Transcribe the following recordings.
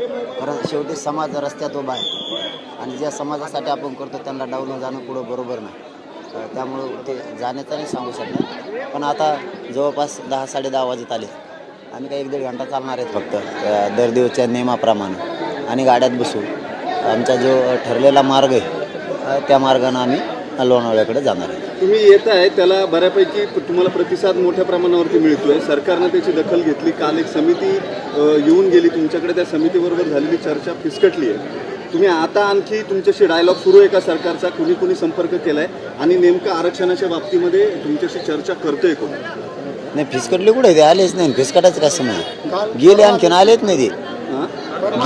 कारण शेवटी समाज रस्त्यात उभा आहे. आणि ज्या समाजासाठी आपण करतो त्यांना डावलं जाणं पुढं बरोबर नाही. त्यामुळं ते जाण्याचं नाही सांगू शकणार. पण आता जवळपास दहा साडे दहा वाजत आले. आम्ही काही एक दीड घंटा चालणार आहेत फक्त. दर दिवसच्या नियमाप्रमाणे. आणि गाड्यात बसू. आमचा जो ठरलेला मार्ग आहे त्या मार्गानं आम्ही लोणावळ्याकडे जाणार आहे. तुम्ही येत आहे त्याला बऱ्यापैकी तुम्हाला प्रतिसाद मोठ्या प्रमाणावरती मिळतोय. सरकारनं त्याची दखल घेतली. काल एक समिती येऊन गेली. तुमच्याकडे त्या समितीबरोबर झालेली चर्चा फिसकटली आहे. तुम्ही आता आणखी तुमच्याशी डायलॉग सुरू आहे का सरकारचा? कुणी कुणी संपर्क केलाय? आणि नेमकं आरक्षणाच्या बाबतीमध्ये तुमच्याशी चर्चा करतोय कोण? नाही फिसकटले कुठे? ते आलेच नाही. फिसकटाचं कसं नाही गेले आणखीन आलेच नाही ते. हां?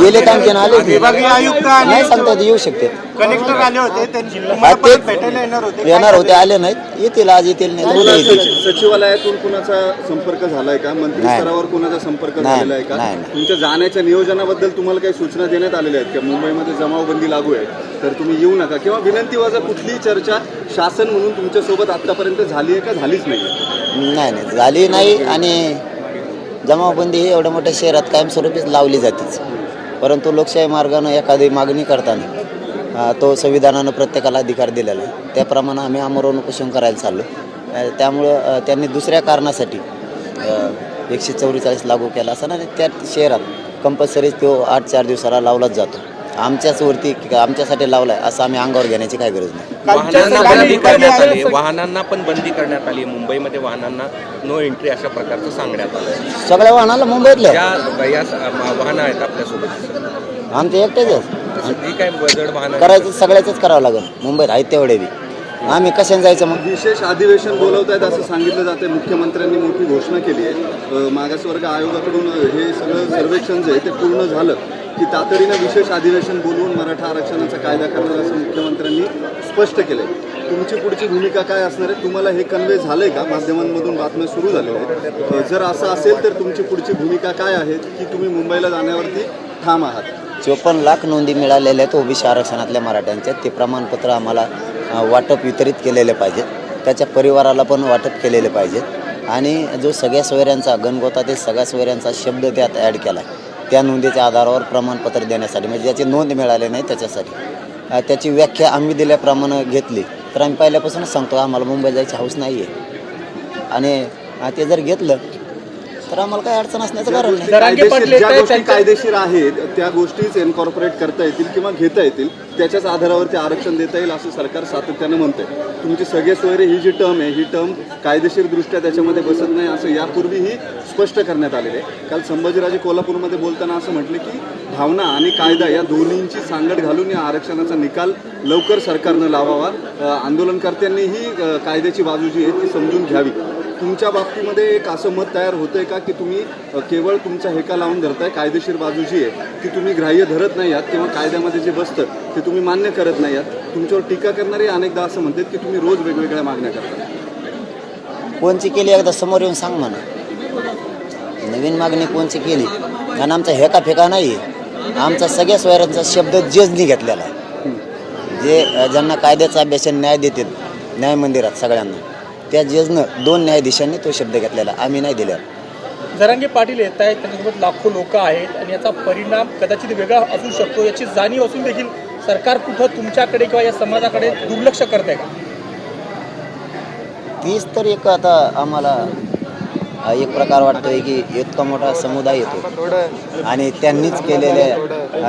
गेले आणखीन आलेच नाही. विभागीय आयुक्त आणि नाही सांगता येत, येऊ शकते. कलेक्टर आले होते त्यांनी हा, तुम्हाला ते परत भेटायला येणार होते. येणार होते आले नाहीत. येतील आज येतील नाही तर उद्या येतील. सचि- सचिवालयातून कुणाचा संपर्क झालाय का? मंत्री नाही. स्तरावर कुणाचा संपर्क नाही, झालेला आहे का? नाही, नाही. तुमच्या जाण्याच्या नियोजनाबद्दल तुम्हाला काही सूचना देण्यात आलेल्या आहेत का? मुंबईमध्ये जमावबंदी लागू आहे तर तुम्ही येऊ नका. किंवा विनंती वजा कुठलीही चर्चा शासन म्हणून तुमच्यासोबत आतापर्यंत झाली आहे का? झालीच नाही नाही नाही. झाली नाही आणि जमावबंदी ही एवढ्या मोठ्या शहरात कायमस्वरूपीच लावली जातेच. परंतु लोकशाही मार्गानं एखादी मागणी करताना तो संविधानानं प्रत्येकाला अधिकार दिलेला आहे. त्याप्रमाणे आम्ही आमरण उपोषण करायला चाललो. त्यामुळं त्यांनी दुसऱ्या कारणासाठी एकशे चौवेचाळीस लागू केला असताना त्या शहरात कंपल्सरी तो आठ चार दिवसाला लावलाच जातो. आमच्याच वरती आमच्यासाठी लावलाय असं आम्ही अंगावर घेण्याची काय गरज नाही. वाहनांना बंदी करण्यात आली वाहनांना पण बंदी करण्यात आली मुंबईमध्ये वाहनांना नो एंट्री अशा प्रकारचं सांगण्यात आलं सगळ्या वाहनाला मुंबईतल्या ज्या या स- म- वाहनं आहेत आपल्यासोबत. आमचे एकटेच आहेत. जी काय जड वाहनं करायचं सगळ्याचंच करावं लागेल. मुंबईत आहेत तेवढे बी. आम्ही कशाने जायचं मग? विशेष अधिवेशन बोलवत आहेत असं सांगितलं जाते मुख्यमंत्र्यांनी मोठी घोषणा केली आहे. मागासवर्ग आयोगाकडून हे सगळं सर्वेक्षण जे आहे ते पूर्ण झालं. की तातडीनं विशेष अधिवेशन बोलवून मराठा आरक्षणाचा कायदा करणार असं मुख्यमंत्र्यांनी स्पष्ट केलंय. तुमची पुढची भूमिका काय असणार आहे तुम्हाला हे कन्वे झालंय का? माध्यमांमधून बातम्या सुरू झाल्या आहेत. जर असं असेल तर तुमची पुढची भूमिका काय आहे की तुम्ही मुंबईला जाण्यावरती ठाम आहात? चोपन्न लाख नोंदी मिळालेल्या आहेत ओबीसी आरक्षणातल्या मराठ्यांच्या ते प्रमाणपत्र आम्हाला वाटप वितरित केलेले पाहिजेत त्याच्या परिवाराला पण वाटप केलेले पाहिजेत आणि जो सगळ्या सोयऱ्यांचा गणगोतातील सगळ्या सोयऱ्यांचा शब्द त्यात ॲड केला आहे त्या नोंदीच्या आधारावर प्रमाणपत्र देण्यासाठी म्हणजे ज्याची नोंद मिळाली नाही त्याच्यासाठी. त्याची व्याख्या आम्ही दिल्याप्रमाणे घेतली. तर आम्ही पहिल्यापासूनच सांगतो आम्हाला मुंबई जायची हाऊस नाही आहे आणि ते जर घेतलं तर आम्हाला काही अडचण असण्याचं कारण नाही. कायदेशीर ज्या गोष्टी कायदेशीर आहेत त्या गोष्टीच इन्कॉर्पोरेट करता येतील किंवा घेता येतील त्याच्याच आधारावरती आरक्षण देता येईल असं सरकार सातत्यानं म्हणतंय. तुमची सगळे सोयरे ही जी टर्म आहे ही टर्म कायदेशीर दृष्ट्या त्याच्यामध्ये बसत नाही असं यापूर्वीही स्पष्ट करण्यात आलेलं आहे. काल संभाजीराजे कोल्हापूरमध्ये बोलताना असं म्हटलं की भावना आणि कायदा या दोन्हींची सांगड घालून या आरक्षणाचा निकाल लवकर सरकारनं लावावा. अ, आंदोलनकर्त्यांनीही अ, कायद्याची बाजू जी आहे ती समजून घ्यावी. तुमच्या बाबतीमध्ये एक असं मत तयार होतंय का की तुम्ही केवळ तुमचा हेका लावून धरताय कायदेशीर बाजू जी आहे ती तुम्ही ग्राह्य धरत नाही आहात किंवा कायद्यामध्ये जे बसतं ते तुम्ही मान्य करत नाही आहात. तुमच्यावर टीका करणारे अनेकदा असं म्हणतात की तुम्ही रोज वेगवेगळ्या मागण्या करता. कोणची केली एकदा समोर येऊन सांग म्हणा नवीन मागणी कोणची केली? आणि आमचा हेका फेका नाही आमचा सगळ्या सोयऱ्यांचा शब्द जजनी घेतलेला आहे. जे ज्यांना कायद्याचा अभ्यास न्याय देतात न्याय मंदिरात सगळ्यांना. त्या जजनं दोन न्यायाधीशांनी तो शब्द घेतलेला आम्ही नाही दिला जरांगे पाटील येत आहेत त्यांच्यासोबत लाखो लोक आहेत आणि याचा परिणाम कदाचित वेगळा असू शकतो याची जाणीव असून देखील सरकार कुठं तुमच्याकडे किंवा या समाजाकडे दुर्लक्ष करत आहे का? तीच तर एक आता आम्हाला एक प्रकार वाटतोय की इतका मोठा समुदाय येतो. आणि त्यांनीच केलेल्या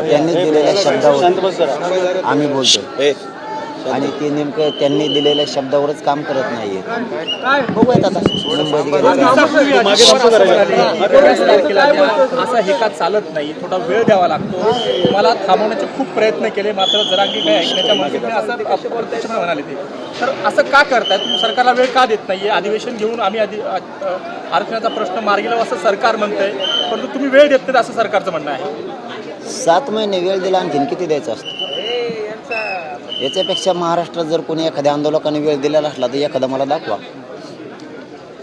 त्यांनीच दिलेल्या शब्दावर आम्ही बोलतो आणि ते नेमकं त्यांनी दिलेल्या शब्दावरच काम करत नाहीये. बघूयात आता. असा हेका चालत नाही? थोडा वेळ द्यावा लागतो. मला थांबवण्याचे खूप प्रयत्न केले मात्र जरांगी काही ऐकण्याच्या मागे असं म्हणाले ते. तर असं का करताय? तुम्ही सरकारला वेळ का देत नाहीये? अधिवेशन घेऊन आम्ही आधी आरक्षणाचा प्रश्न मार्गी लावू असं सरकार म्हणतंय परंतु तुम्ही वेळ देत नाही असं सरकारचं म्हणणं आहे. सात महिने वेळ दिला आणखीन किती द्यायचा असतो? याच्यापेक्षा महाराष्ट्रात जर कोणी एखाद्या आंदोलकाने वेळ दिलेला असला तर एखादा मला दाखवा.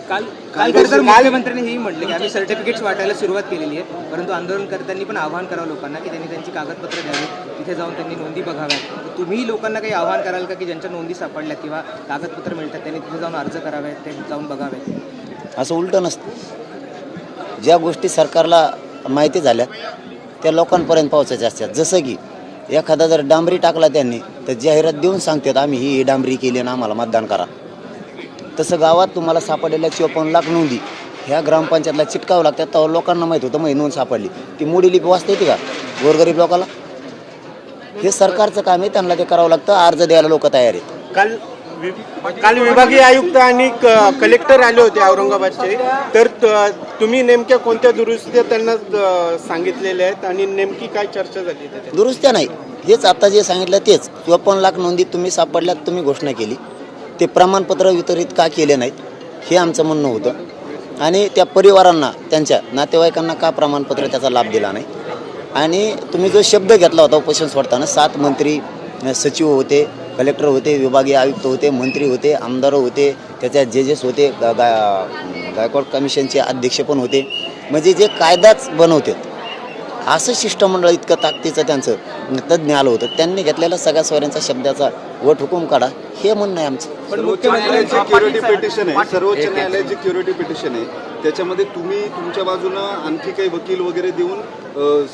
काल काल तर मुख्यमंत्र्यांनी हेही म्हटलं की आम्ही सर्टिफिकेट्स वाटायला सुरुवात केलेली आहे परंतु आंदोलनकर्त्यांनी पण आवाहन करावं लोकांना की त्यांनी त्यांची कागदपत्र द्यावी तिथे जाऊन त्यांनी नोंदी बघाव्या तर तुम्ही लोकांना काही आवाहन कराल का की ज्यांच्या नोंदी सापडल्या किंवा कागदपत्र मिळतात त्यांनी तिथे जाऊन अर्ज करावे ते जाऊन बघावे असं उलटं नसतं. ज्या गोष्टी सरकारला माहिती झाल्या त्या लोकांपर्यंत पोहोचायच्या असतात. जसं की एखादा जर डांबरी टाकला त्यांनी तर जाहिरात देऊन सांगतात आम्ही ही ही डांबरी केली आणि आम्हाला मतदान करा. तसं गावात तुम्हाला सापडलेल्या चोपन्न लाख नोंदी. ह्या ग्रामपंचायतला चिटकावं लागतात तेव्हा लोकांना माहीत होतं मग नोंद सापडली. ती मोडी लिपी वाचता येते का? गोरगरीब लोकाला? हे सरकारचं काम आहे त्यांना ते करावं लागतं अर्ज द्यायला लोक तयार आहेत. काल काल विभागीय आयुक्त आणि क- कलेक्टर आले होते औरंगाबादचे. तर त- तुम्ही नेमक्या कोणत्या दुरुस्त्या त्यांना सांगितलेल्या आहेत आणि नेमकी काय चर्चा झाली दुरुस्त्या नाही. हेच आता जे सांगितलं तेच. चोपन्न लाख नोंदी तुम्ही सापडल्यात तुम्ही घोषणा केली. ते प्रमाणपत्र वितरित का केले नाहीत हे आमचं म्हणणं होतं. आणि त्या परिवारांना त्यांच्या नातेवाईकांना का प्रमाणपत्र त्याचा लाभ दिला नाही? आणि तुम्ही जो शब्द घेतला होता उपोषण सोडताना सात मंत्री सचिव होते कलेक्टर होते विभागीय आयुक्त होते मंत्री होते आमदार होते त्याच्या जजेस होते गा गा- गायकवाड कमिशनचे अध्यक्ष पण होते. म्हणजे जे कायदाच बनवतात. असं शिष्टमंडळ इतकं ताकदीचं त्यांचं तज्ज्ञ आलं होतं. त्यांनी घेतलेला सगळ्या सोयऱ्यांचा शब्दाचा वट हुकूम काढा. हे म्हणणं आहे आमचं. सर्वोच्च न्यायालयाची क्युरिटी पिटिशन आहे. सर्वोच्च न्यायालयाची क्युरिटी पिटिशन आहे. त्याच्यामध्ये तुम्ही तुमच्या बाजूनं आणखी काही वकील वगैरे देऊन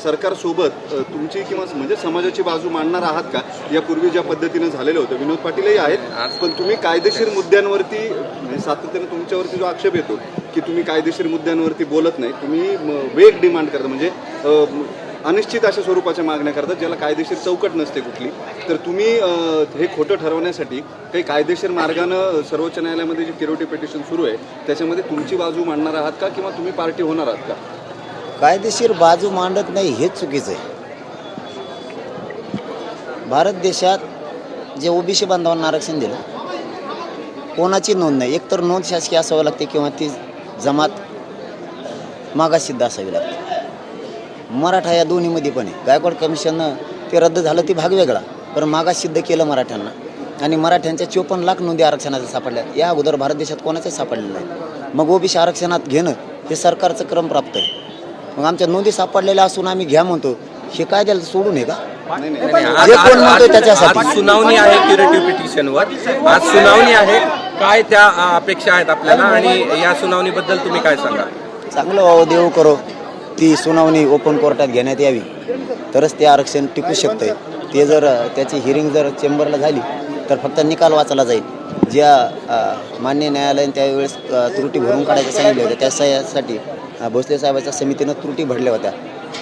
सरकारसोबत तुमची किंवा म्हणजे समाजाची बाजू मांडणार आहात का? यापूर्वी ज्या पद्धतीनं झालेलं होतं विनोद पाटीलही आहेत पण तुम्ही कायदेशीर मुद्द्यांवरती म्हणजे सातत्यानं तुमच्यावरती जो आक्षेप येतो की तुम्ही कायदेशीर मुद्द्यांवरती बोलत नाही तुम्ही वेग डिमांड करता म्हणजे अनिश्चित अशा स्वरूपाच्या मागण्या करतात ज्याला कायदेशीर चौकट नसते कुठली. तर तुम्ही हे खोटं ठरवण्यासाठी काही कायदेशीर मार्गानं सर्वोच्च न्यायालयामध्ये जी किरोटी पिटिशन सुरू आहे त्याच्यामध्ये तुमची बाजू मांडणार आहात का किंवा तुम्ही पार्टी होणार आहात का? कायदेशीर बाजू मांडत नाही हेच चुकीचं आहे. भारत देशात जे ओबीसी बांधवांना आरक्षण दिलं कोणाची नोंद नाही. एकतर नोंद शासकीय असावं लागते किंवा ती जमात मागासिद्ध असावी लागते. मराठा या दोन्हीमध्ये पण आहे. गायकवाड कमिशननं ते रद्द झालं ती भाग वेगळा. पण मागास सिद्ध केलं मराठ्यांना. आणि मराठ्यांच्या चोपन्न लाख नोंदी आरक्षणाच्या सापडल्या. या अगोदर भारत देशात कोणाच्या सापडलेलं नाही. मग ओबीसी आरक्षणात घेणं हे सरकारचं क्रम प्राप्त आहे. मग आमच्या नोंदी सापडलेल्या असून आम्ही घ्या म्हणतो. हे काय द्यायला सोडून आहे का? नाही नाही नाही, आज- जे आज- कोण म्हणतोय आज- त्याच्यासाठी. आज सुनावणी आहे क्युरेटिव्ह पिटिशनवर आज सुनावणी आहे. काय त्या अ, अपेक्षा आहेत आपल्याला? आणि या सुनावणीबद्दल तुम्ही काय सांगा चांगलं व्हावं देव करो. ती सुनावणी ओपन कोर्टात घेण्यात यावी. तरच ते आरक्षण टिकू शकतंय. ते जर त्याची हिअरिंग जर चेंबरला झाली तर फक्त निकाल वाचला जाईल. ज्या मान्य न्यायालयाने त्यावेळेस त्रुटी भरून काढायचं सांगितलं होतं त्यासाठी भोसले साहेबाच्या समितीनं त्रुटी भरल्या होत्या.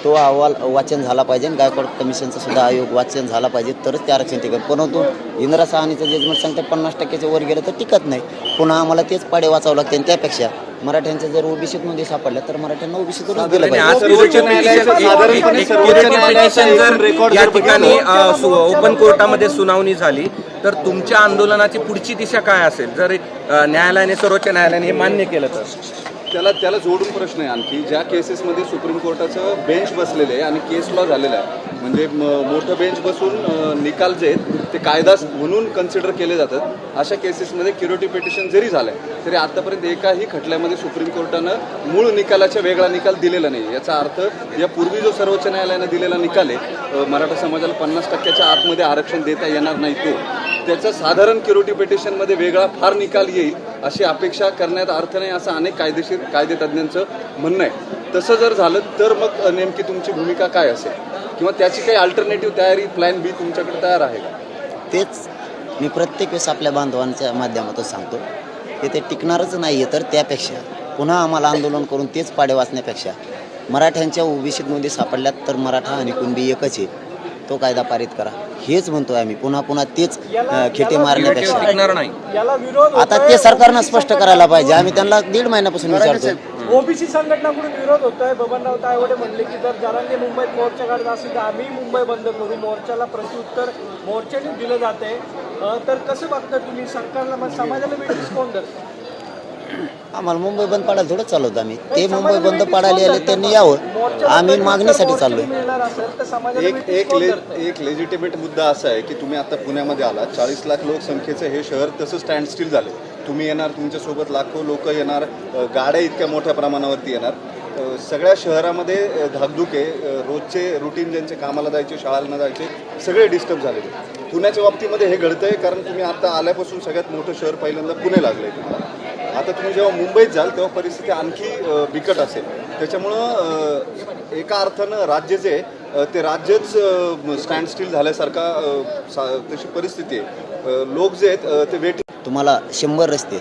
तो अहवाल वाचन झाला पाहिजे आणि गायकवाड कमिशनचा सुद्धा आयोग वाचन झाला पाहिजे तरच ते आरक्षण टिकत परंतु इंदिरा सहानीचं जजमेंट सांगते पन्नास टक्क्याच्या वर गेलं तर टिकत नाही. पुन्हा आम्हाला तेच पाडे वाचावं लागते आणि त्यापेक्षा मराठ्यांच्या जर ओबीसीत नोंदी सापडल्या तर मराठ्यांना दिलं पाहिजे. या ठिकाणी ओपन कोर्टामध्ये सुनावणी झाली तर तुमच्या आंदोलनाची पुढची दिशा काय असेल? जर न्यायालयाने सर्वोच्च न्यायालयाने हे मान्य केलं तर. त्याला त्याला जोडून प्रश्न आहे आणखी. ज्या केसेसमध्ये सुप्रीम कोर्टाचं बेंच बसलेलं आहे आणि केस लॉ झालेलं आहे म्हणजे म- मोठं बेंच बसून निकाल जे आहेत ते कायदा म्हणून कन्सिडर केले जातात. अशा केसेसमध्ये क्युरिटी पिटिशन जरी झालं आहे तरी आतापर्यंत एकाही खटल्यामध्ये सुप्रीम कोर्टानं मूळ निकालाचा वेगळा निकाल दिलेला नाही याचा अर्थ यापूर्वी जो सर्वोच्च न्यायालयानं दिलेला निकाल आहे मराठा समाजाला पन्नास टक्क्याच्या आतमध्ये आरक्षण देता येणार नाही तो त्याचा साधारण क्युरिटी पिटिशनमध्ये वेगळा फार निकाल येईल अशी अपेक्षा करण्यात अर्थ नाही असं अनेक कायदेशीर कायदेतज्ञांचं म्हणणं आहे. तसं जर झालं तर मग नेमकी तुमची भूमिका काय असेल? किंवा त्याची काही अल्टरनेटिव्ह तयारी प्लॅन बी तुमच्याकडे तयार आहे का? तेच मी प्रत्येक वेळेस आपल्या बांधवांच्या माध्यमातून सांगतो की ते टिकणारच नाही आहे तर त्यापेक्षा पुन्हा आम्हाला आंदोलन करून तेच पाडे वाचण्यापेक्षा मराठ्यांच्या ओबीसीत नोंदी सापडल्यात तर मराठा आणि कुणबी एकच आहे. तो कायदा पारित करा. हेच म्हणतोय आम्ही. पुन्हा पुन्हा तेच खेटे मारण्यापेक्षा. आता ते सरकारनं स्पष्ट करायला पाहिजे. आम्ही त्यांना दीड महिन्यापासून विचारतो ओबीसी संघटनाकडून विरोध होतोय. बबनराव तायवडे म्हणले की जर जरांगे मुंबईत मोर्चा काढत असेल तर आम्ही मुंबई बंद करू. मोर्चाला प्रत्युत्तर मोर्चाने दिलं जाते तर कसं बघता तुम्ही? सरकारला मग समाजाला वेटीस कोण धरतं? आम्हाला मुंबई बंद पाडायला थोडं चालवतो आम्ही. ते मुंबई बंद पाडायला आले त्यांनी यावं. आम्ही मागणीसाठी चाललोय. समाजाला एक एक ले? एक लेजिटिमेट मुद्दा असा आहे की तुम्ही आता पुण्यामध्ये आलात. चाळीस लाख लोकसंख्येचं हे शहर तसं स्टँड स्टील झालं तुम्ही येणार तुमच्यासोबत लाखो लोक येणार गाड्या इतक्या मोठ्या प्रमाणावरती येणार. सगळ्या शहरामध्ये धाकधुके धाकधूक आहे रोजचे रुटीन ज्यांचे कामाला जायचे शाळांना जायचे सगळे डिस्टर्ब झालेले पुण्याच्या बाबतीमध्ये हे घडतंय कारण तुम्ही आता आल्यापासून सगळ्यात मोठं शहर पहिल्यांदा पुणे लागलंय तुम्हाला. आता तुम्ही जेव्हा मुंबईत जाल तेव्हा परिस्थिती आणखी बिकट असेल. त्याच्यामुळं एका अर्थानं राज्य जे ते राज्यच स्टँड स्टील झाल्यासारखा सा- तशी परिस्थिती आहे. लोक जे आहेत ते वेट तुम्हाला शंभर रस्ते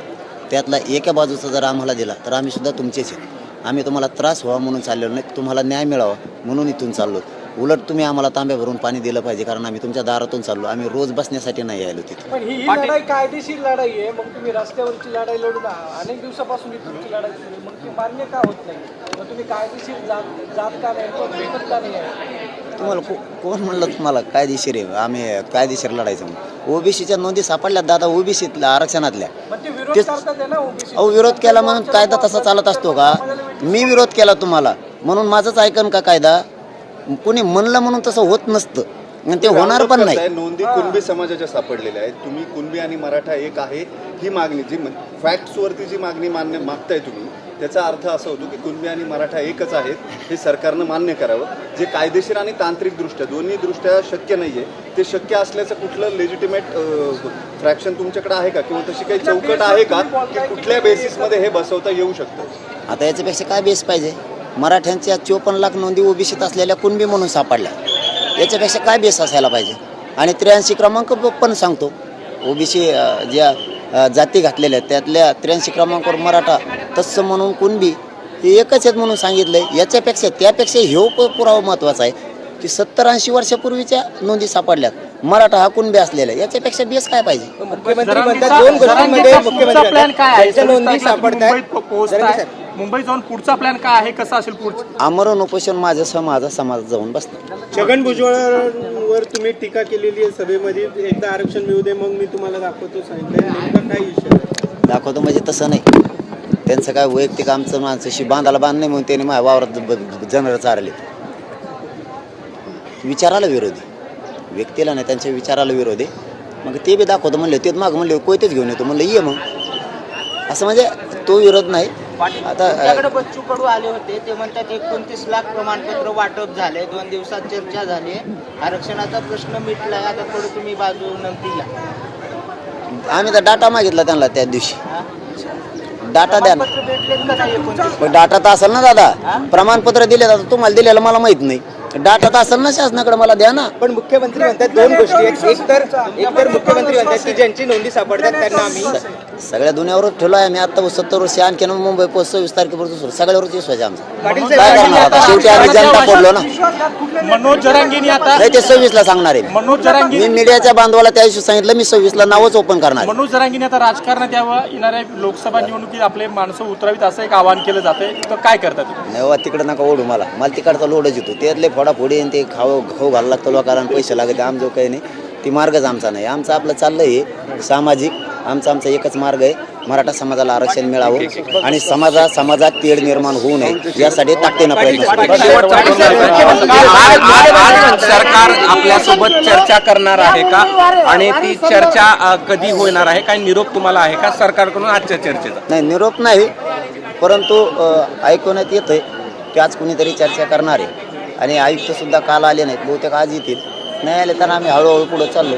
त्यातला एका बाजूचा जर आम्हाला दिला तर आम्ही सुद्धा तुमचेच आहेत. आम्ही तुम्हाला त्रास व्हावा म्हणून चाललेलो नाही. तुम्हाला न्याय मिळावा म्हणून इथून चाललो. उलट तुम्ही आम्हाला तांब्या भरून पाणी दिलं पाहिजे कारण आम्ही तुमच्या दारातून चाललो. आम्ही रोज बसण्यासाठी नाही आलो तिथे. पण ही लढाई कायदेशीर लढाई आहे. मग तुम्ही रस्त्यावरची लढाई लढून अनेक दिवसापासून ही तुमची लढाई सुरू आहे. मग ती मान्य का होत नाही? मग तुम्ही कायदेशीर जात जात का नाही? किंवा भेटत का नाही? आहे तुम्हाला को कोण म्हणलं तुम्हाला कायदेशीर आहे? आम्ही कायदेशीर लढायचं म्हणून. ओबीसीच्या नोंदी सापडल्या दादा ओबीसीतल्या आरक्षणातल्या. मग ते विरोध तेच- करतात आहे ना ओबीसी अहो विरोध केला म्हणून कायदा तसा चालत असतो का? मी विरोध केला तुम्हाला. म्हणून माझंच ऐकन का कायदा? कोणी म्हणलं म्हणून तसं होत नसतं. आणि ते होणार पण नाही. नोंदी कुणबी समाजाच्या सापडलेल्या आहेत. तुम्ही कुणबी आणि मराठा एक आहे ही मागणी. जी फॅक्ट्स वरती जी मागणी मान्य मागताय तुम्ही त्याचा अर्थ असा होतो की कुणबी आणि मराठा एकच आहेत हे सरकारनं मान्य करावं. जे कायदेशीर आणि तांत्रिक दृष्ट्या दोन्ही दृष्ट्या शक्य नाहीये ते शक्य असल्याचं कुठलं लेजिटिमेट फ्रॅक्शन तुमच्याकडे आहे का? किंवा तशी काही चौकट आहे का की कुठल्या बेसिसमध्ये हे बसवता येऊ शकतं? आता याच्यापेक्षा काय बेस पाहिजे? मराठ्यांच्या चोपन्न लाख नोंदी ओबीसीत असलेल्या कुणबी म्हणून सापडल्या. याच्यापेक्षा काय बेस असायला पाहिजे? आणि त्र्याऐंशी क्रमांक पण सांगतो. ओबीसी ज्या जाती घातलेल्या आहेत. त्यातल्या त्र्याऐंशी क्रमांकावर मराठा तत्सम म्हणून कुणबी हे एकच आहेत म्हणून सांगितलंय. याच्यापेक्षा त्यापेक्षा ह्यो प- पुरावा महत्त्वाचा आहे की सत्तर ऐंशी वर्षापूर्वीच्या नोंदी सापडल्यात. मराठा हा कुणबी असलेला आहे. याच्यापेक्षा बेस काय पाहिजे? मुख्यमंत्री म्हणतात दोन गोष्टींमध्ये मुख्यमंत्री प्लॅन काय आहे? त्यांच्या नोंदी सापडतायत मुंबईत जाऊन पुढचा प्लॅन काय आहे? कसा असेल पुढचा? आमरण उपोषण माझं समाजा समाज जाऊन बसतं छगन भुजबळांवर तुम्ही टीका केलेली आहे सभेमध्ये. एकदा आरक्षण मिळू दे मग मी तुम्हाला दाखवतो सांगितलं नेमकं काय इशू आहे? दाखवतो म्हणजे तसं नाही. त्यांचं काय वैयक्तिक आमचं माणसाशी बांधाला बांध नाही म्हणून त्यांनी माझ्या वावरात ब- ब- जनर चारले. विचाराला विरोधी. व्यक्तीला नाही त्यांच्या विचाराला विरोधी. मग ते बी दाखवतो म्हणले तेच माग म्हणले कोयतेच घेऊन येतो म्हणलं ये मग. असं म्हणजे तो विरोध नाही. आता तुमच्याकडे बच्चू कडू आले होते ते म्हणतात एकोणतीस लाख प्रमाणपत्र वाटप झाले दोन दिवसात चर्चा झाली आरक्षणाचा प्रश्न मिटलाय आता थोडं तुम्ही बाजू घ्या. आम्ही तर डाटा मागितला त्यांना त्या दिवशी. डाटा द्या ना. पण डाटा तर असेल ना दादा. प्रमाणपत्र दिले आता तुम्हाला दिलेलं मला माहीत नाही. डाटा तर असेल ना शासनाकडे मला द्या ना. पण मुख्यमंत्री म्हणतात दोन गोष्टी. आहेत एक तर एक तर मुख्यमंत्री म्हणतात की ज्यांची नोंदी सापडतात त्यांना आम्ही सगळ्या दुनियावरच ठेवलो आहे आम्ही. आता सत्तर वर्षी आणखी मुंबई पोस्ट सव्वीस तारखेपर्यंत सुरू सगळ्यावरच विश्वास आहे आमचा. पाटील काय साहेब करणार आता? शेवटी आम्ही जनता पडलो ना. मनोज जरांगीनी आता नाही ते सव्वीस ला सांगणार आहे. मनोज मी जरांगी मीडियाच्या बांधवाला त्या दिवशी सांगितलं मी सव्वीस ला नावच ओपन करणार आहे. मनोज जरांगीने आता राजकारणात यावं येणाऱ्या लोकसभा निवडणुकीत आपले माणसं उतरावीत असं एक आवाहन केलं जातंय. तर काय करतात? नाही बाबा तिकडे नका ओढू मला. मला तिकडचा लोडच येतो. त्यातले फोडाफोडी आणि ते खाऊ खाऊ घालायला लागतं लोकांना आणि पैसे लागते आम जो काही नाही. ती मार्गच आमचा नाही आमचं आपलं चाललंय हे सामाजिक आमचा आमचा एकच मार्ग आहे मराठा समाजाला आरक्षण मिळावं आणि समाजा समाजात तेढ निर्माण होऊ नये यासाठी ताकदीनं प्रयत्न आहे. सरकार आपल्यासोबत चर्चा करणार आहे का आणि ती चर्चा कधी होणार आहे काय निरोप तुम्हाला आहे का सरकारकडून आजच्या चर्चेचा नाही निरोप नाही परंतु ऐकवण्यात येतंय की आज कुणीतरी चर्चा करणार आहे आणि आयुक्त सुद्धा काल आले नाहीत बहुतेक आज येतील नाही आले तर आम्ही हळूहळू पुढे चाललो.